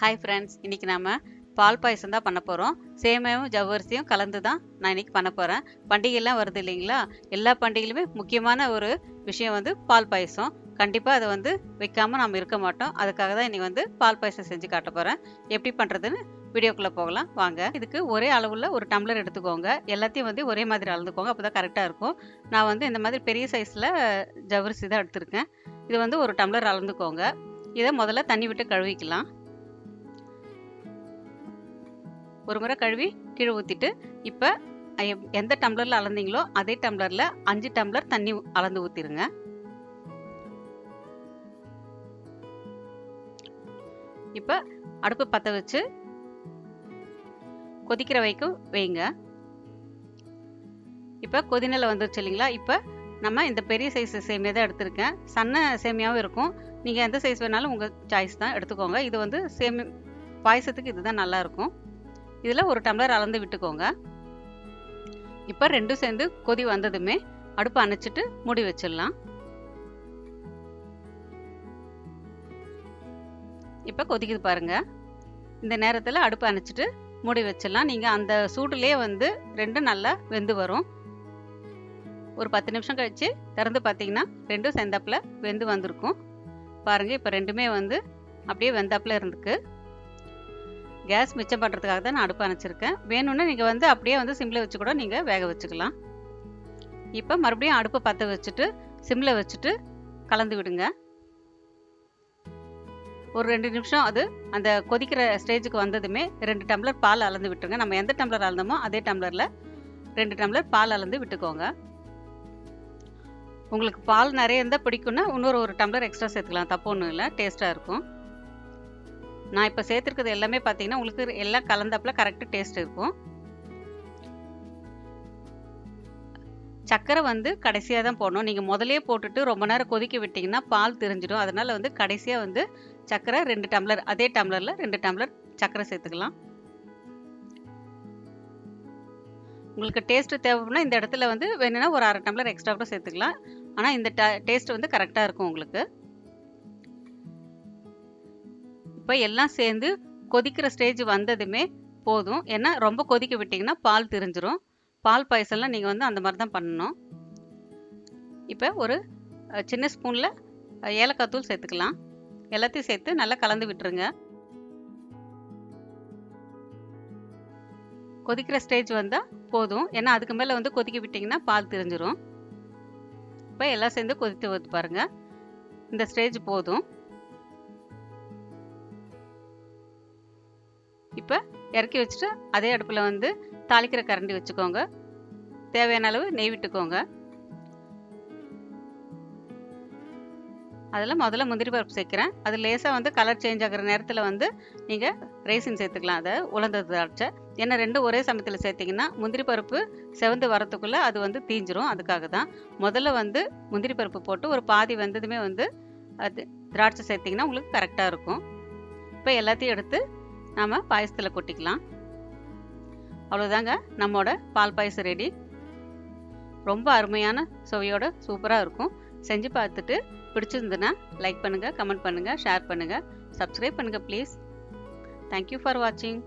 Hi friends இன்னைக்கு நம்ம பால் பாயசம் தான் பண்ண போகிறோம் சேமியாவும் ஜவ்வரிசியும் கலந்து தான் நான் இன்னைக்கு பண்ண போகிறேன் பண்டிகைலாம் வருது இல்லைங்களா? எல்லா பண்டிகையிலுமே முக்கியமான ஒரு விஷயம் வந்து பால் பாயசம். கண்டிப்பாக அதை வந்து வைக்காமல் நம்ம இருக்க மாட்டோம். அதுக்காக தான் இன்றைக்கி வந்து பால் பாயசம் செஞ்சு காட்ட போகிறேன் எப்படி பண்ணுறதுன்னு வீடியோக்குள்ளே போகலாம். வாங்க. இதுக்கு ஒரே அளவில் ஒரு டம்ளர் எடுத்துக்கோங்க. எல்லாத்தையும் வந்து ஒரே மாதிரி அளந்துக்கோங்க. அப்போ தான் கரெக்டாக இருக்கும். நான் வந்து இந்த மாதிரி பெரிய சைஸில் ஜவ்வரிசி தான் எடுத்திருக்கேன். இது வந்து ஒரு டம்ளர் அளந்துக்கோங்க. இதை முதல்ல தண்ணி விட்டு கழுவிக்கலாம். ஒரு முறை கழுவி கீழே ஊற்றிட்டு இப்போ எந்த டம்ளரில் அளந்தீங்களோ அதே டம்ளரில் அஞ்சு டம்ளர் தண்ணி அளந்து ஊற்றிடுங்க இப்போ அடுப்பு பற்ற வச்சு கொதிக்கிற வைக்கும் வைங்க. இப்போ கொதிநிலை வந்துருச்சு இல்லைங்களா? இப்போ நம்ம இந்த பெரிய சைஸ் சேமியா தான் எடுத்திருக்கேன். சன்ன சேமியாவும் இருக்கும். நீங்கள் எந்த சைஸ் வேணாலும் உங்கள் சாய்ஸ் தான் எடுத்துக்கோங்க. இது வந்து சேமி பாயசத்துக்கு இதுதான் நல்லா இருக்கும். இதில் ஒரு டம்ளர் அளந்து விட்டுக்கோங்க. இப்போ ரெண்டும் சேர்ந்து கொதி வந்ததுமே அடுப்பு அணைச்சிட்டு மூடி வச்சிடலாம். இப்போ கொதிக்குது பாருங்க. இந்த நேரத்தில் அடுப்பு அணைச்சிட்டு மூடி வச்சிடலாம். நீங்கள் அந்த சூடுலேயே வந்து ரெண்டும் நல்லா வெந்து வரும். ஒரு பத்து நிமிஷம் கழித்து திறந்து பார்த்தீங்கன்னா ரெண்டும் செந்தாப்பில் வெந்து வந்திருக்கும். பாருங்கள் இப்போ ரெண்டுமே வந்து அப்படியே வெந்தாப்பில் இருந்துக்கு கேஸ் மிச்சம் பண்ணுறதுக்காக தான் நான் அடுப்பு அணைச்சிருக்கேன். வேணும்னா நீங்கள் வந்து அப்படியே வந்து சிம்மில் வச்சு கூட நீங்கள் வேக வச்சுக்கலாம். இப்போ மறுபடியும் அடுப்பை பற்ற வச்சுட்டு சிம்மில் வச்சுட்டு கலந்து விடுங்க. ஒரு ரெண்டு நிமிஷம் அது அந்த கொதிக்கிற ஸ்டேஜுக்கு வந்ததுமே ரெண்டு டம்ளர் பால் அளந்து விட்டுருங்க. நம்ம எந்த டம்ளர் அளந்தோமோ அதே டம்ளரில் ரெண்டு டம்ளர் பால் அளந்து விட்டுக்கோங்க. உங்களுக்கு பால் நிறைய இருந்தால் பிடிக்கும்னா இன்னொரு ஒரு டம்ளர் எக்ஸ்ட்ரா சேர்த்துக்கலாம். தப்பு ஒன்றும் இல்லை. டேஸ்ட்டாக இருக்கும். நான் இப்போ சேர்த்துருக்கிறது எல்லாமே பார்த்தீங்கன்னா உங்களுக்கு எல்லாம் கலந்தப்பில் கரெக்டாக டேஸ்ட் இருக்கும். சக்கரை வந்து கடைசியாக தான் போடணும். நீங்கள் முதலே போட்டுட்டு ரொம்ப நேரம் கொதிக்க விட்டிங்கன்னா பால் தெரிஞ்சிடும். அதனால் வந்து கடைசியாக வந்து சக்கரை ரெண்டு டம்ளர் அதே டம்ளரில் ரெண்டு டம்ளர் சக்கரை சேர்த்துக்கலாம். உங்களுக்கு டேஸ்ட்டு தேவைன்னா இந்த இடத்துல வந்து வேணும்னா ஒரு அரை டம்ளர் எக்ஸ்ட்ரா கூட சேர்த்துக்கலாம். ஆனால் இந்த டேஸ்ட் வந்து கரெக்டாக இருக்கும் உங்களுக்கு. இப்போ எல்லாம் சேர்ந்து கொதிக்கிற ஸ்டேஜ் வந்ததுமே போதும். ஏன்னா ரொம்ப கொதிக்க விட்டிங்கன்னா பால் தெரிஞ்சிரும். பால் பாயசம்லாம் நீங்கள் வந்து அந்த மாதிரி தான் பண்ணணும். இப்போ ஒரு சின்ன ஸ்பூனில் ஏலக்காய் தூள் சேர்த்துக்கலாம். எல்லாத்தையும் சேர்த்து நல்லா கலந்து விட்டுருங்க. கொதிக்கிற ஸ்டேஜ் வந்தால் போதும். ஏன்னா அதுக்கு மேலே வந்து கொதிக்க விட்டிங்கன்னா பால் தெரிஞ்சிரும். இப்போ எல்லாம் சேர்ந்து கொதித்து வந்து பாருங்கள் இந்த ஸ்டேஜ் போதும். இப்போ இறக்கி வச்சுட்டு அதே அடுப்பில் வந்து தாளிக்கிற கரண்டி வச்சுக்கோங்க. தேவையான அளவு நெய் விட்டுக்கோங்க. அதில் முதல்ல முந்திரி பருப்பு சேர்க்குறேன். அது லேசாக வந்து கலர் சேஞ்ச் ஆகிற நேரத்தில் வந்து நீங்கள் ரேசின் சேர்த்துக்கலாம். அதை உலர்ந்த திராட்சை ஏன்னா ரெண்டும் ஒரே சமயத்தில் சேர்த்திங்கன்னா முந்திரி பருப்பு செவந்து வரத்துக்குள்ளே அது வந்து தீஞ்சிரும். அதுக்காக தான் முதல்ல வந்து முந்திரி பருப்பு போட்டு ஒரு பாதி வந்ததுமே வந்து அது திராட்சை சேர்த்திங்கன்னா உங்களுக்கு கரெக்டாக இருக்கும். இப்போ எல்லாத்தையும் எடுத்து நாம் பாயசத்தில் கொட்டிக்கலாம். அவ்வளோதாங்க நம்மோட பால் பாயசம் ரெடி ரொம்ப அருமையான சுவையோட சூப்பராக இருக்கும். செஞ்சு பார்த்துட்டு பிடிச்சிருந்துன்னா லைக் பண்ணுங்கள் கமெண்ட் பண்ணுங்கள் ஷேர் பண்ணுங்கள் சப்ஸ்கிரைப் பண்ணுங்கள் ப்ளீஸ் தேங்க்யூ ஃபார் வாட்சிங்